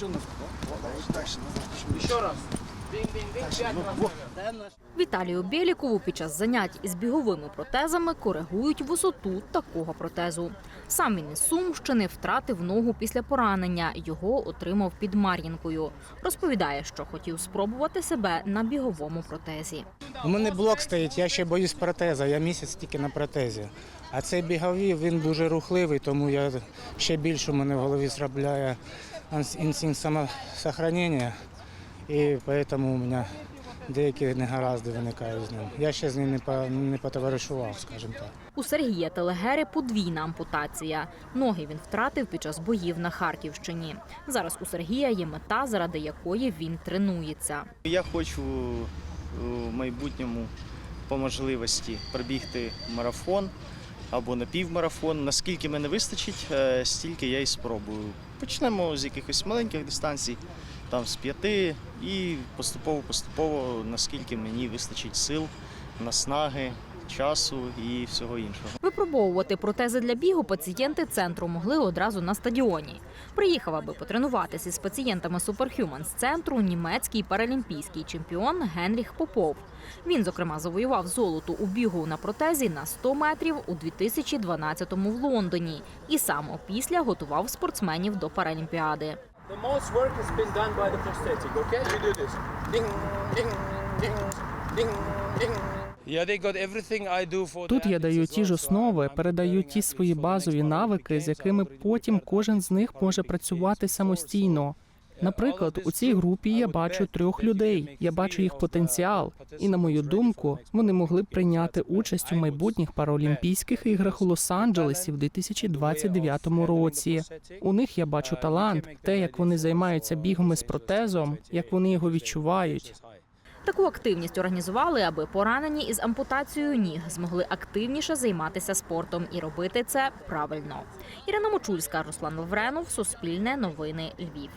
Чё назад? О, о, Дальше, дальше, назад. Почему? Еще раз. Віталію Бєлікову під час занять із біговими протезами коригують висоту такого протезу. Сам він із Сумщини втратив ногу після поранення. Його отримав під Мар'їнкою. Розповідає, що хотів спробувати себе на біговому протезі. У мене блок стоїть, я ще боюсь протеза, я місяць тільки на протезі. А цей біговий, він дуже рухливий, тому я ще більше у мене в голові зробляє інстинкт самосохранення. І тому у мене деякі негаразди виникають з ним. Я ще з ним не, по, не потоваришував, скажімо так. У Сергія Телегери подвійна ампутація. Ноги він втратив під час боїв на Харківщині. Зараз у Сергія є мета, заради якої він тренується. Я хочу у майбутньому по можливості пробігти марафон або на півмарафон. Наскільки мене вистачить, е, стільки я і спробую. Почнемо з якихось маленьких дистанцій, там з п'яти, і поступово-поступово, наскільки мені вистачить сил, наснаги, часу і всього іншого. Випробовувати протези для бігу пацієнти центру могли одразу на стадіоні. Приїхав, аби потренуватися з пацієнтами Superhuman з центру німецький паралімпійський чемпіон Генріх Попов. Він, зокрема, завоював золото у бігу на протезі на 100 метрів у 2012-му в Лондоні і сам опісля готував спортсменів до паралімпіади. The most work has been done by the prosthetic, okay? You do this. Ding, ding, ding, ding, ding. Тут я даю ті ж основи, передаю ті свої базові навики, з якими потім кожен з них може працювати самостійно. Наприклад, у цій групі я бачу трьох людей. Я бачу їх потенціал, і на мою думку, вони могли б прийняти участь у майбутніх паралімпійських іграх у Лос-Анджелесі в 2029 році. У них я бачу талант, те, як вони займаються бігом із протезом, як вони його відчувають. Таку активність організували, аби поранені із ампутацією ніг змогли активніше займатися спортом і робити це правильно. Ірина Мочульська, Руслан Лавренов, Суспільне новини Львів.